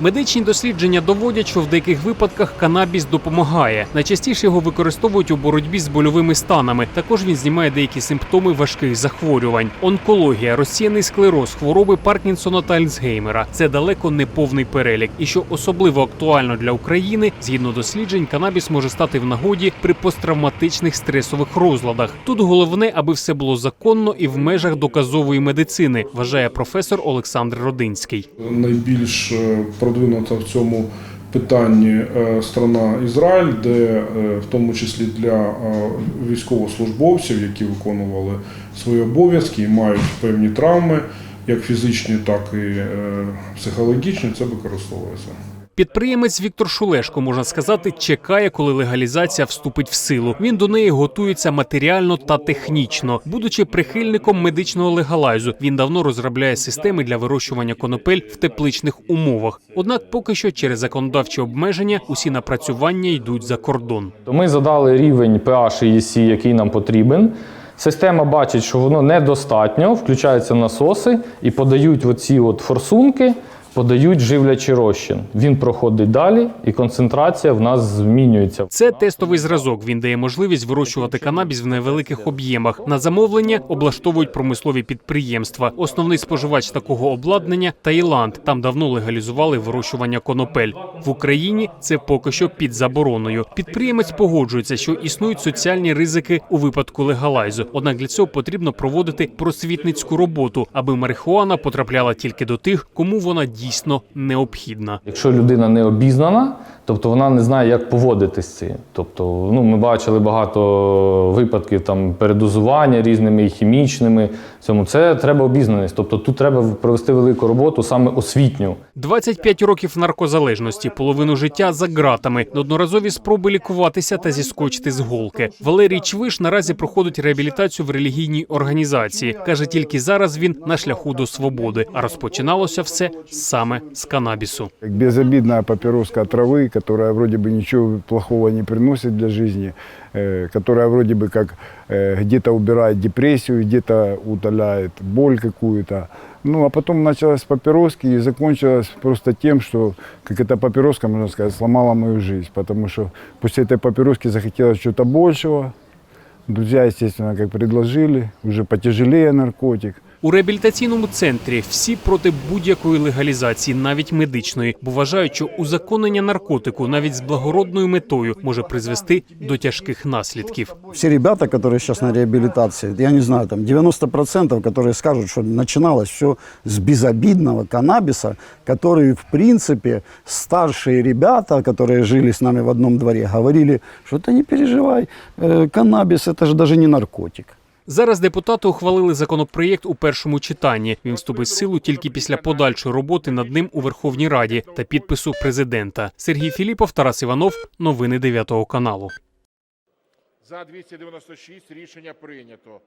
Медичні дослідження доводять, що в деяких випадках канабіс допомагає. Найчастіше його використовують у боротьбі з больовими станами. Також він знімає деякі симптоми важких захворювань: онкологія, розсіяний склероз, хвороби Паркінсона та Альцгеймера. Це далеко не повний перелік. І що особливо актуально для України, згідно досліджень, канабіс може стати в нагоді при посттравматичних стресових розладах. Тут головне, аби все було законно і в межах доказової медицини, вважає професор Олександр Родинський. найбільш е, продвинута в цьому питанні е, страна Ізраїль, де е, в тому числі для е, військовослужбовців, які виконували свої обов'язки і мають певні травми, як фізичні, так і психологічні, це використовується. Підприємець Віктор Шулешко, можна сказати, чекає, коли легалізація вступить в силу. Він до неї готується матеріально та технічно. Будучи прихильником медичного легалайзу, він давно розробляє системи для вирощування конопель в тепличних умовах. Однак, поки що, через законодавчі обмеження, усі напрацювання йдуть за кордон. Ми задали рівень pH і EC, який нам потрібен. Система бачить, що воно недостатньо, включаються насоси і подають оці от форсунки, подають живлячий розчин. Він проходить далі, і концентрація в нас змінюється. Це тестовий зразок. Він дає можливість вирощувати канабіс в невеликих об'ємах. На замовлення облаштовують промислові підприємства. Основний споживач такого обладнання Таїланд. Там давно легалізували вирощування конопель. В Україні це поки що під забороною. Підприємець погоджується, що існують соціальні ризики у випадку легалайзу. Однак для цього потрібно проводити просвітницьку роботу, аби марихуана потрапляла тільки до тих, кому вона дійсно необхідна. Якщо людина не обізнана, тобто вона не знає, як поводитись з цим. Тобто, ну, ми бачили багато випадків там передозування різними і хімічними. Цьому це треба обізнаність. Тобто тут треба провести велику роботу саме освітню. 25 років наркозалежності, половину життя за ґратами, неодноразові спроби лікуватися та зіскочити з голки. Валерій Чвиш наразі проходить реабілітацію в релігійній організації. каже, тільки зараз він на шляху до свободи. А розпочиналося все саме з канабісу. Как безобидная папироска травы, которая вроде бы ничего плохого не приносит для жизни, э, которая вроде бы как э, где-то убирает депрессию, где-то утоляет боль какую-то. Ну, а потом началась папироски и закончилось просто тем, что, как эта папироска, можно сказать, сломала мою жизнь. Потому что после этой папироски захотелось чего-то большего. Друзья, естественно, как предложили, уже потяжелее наркотик. У реабілітаційному центрі всі проти будь-якої легалізації, навіть медичної, бо вважають, що узаконення наркотику навіть з благородною метою може призвести до тяжких наслідків. все ребята, которые сейчас на реабилитации, я не знаю, там 90%, которые скажут, что начиналось все с безобидного каннабиса, который, в принципе, старшие ребята, которые жили с нами в одном дворе, говорили, что ты не переживай, э, каннабис это же даже не наркотик. Зараз депутати ухвалили законопроєкт у першому читанні. Він вступить в силу тільки після подальшої роботи над ним у Верховній Раді та підпису президента. Сергій Філіпов, Тарас Іванов. Новини 9 каналу. За 296 рішення прийнято.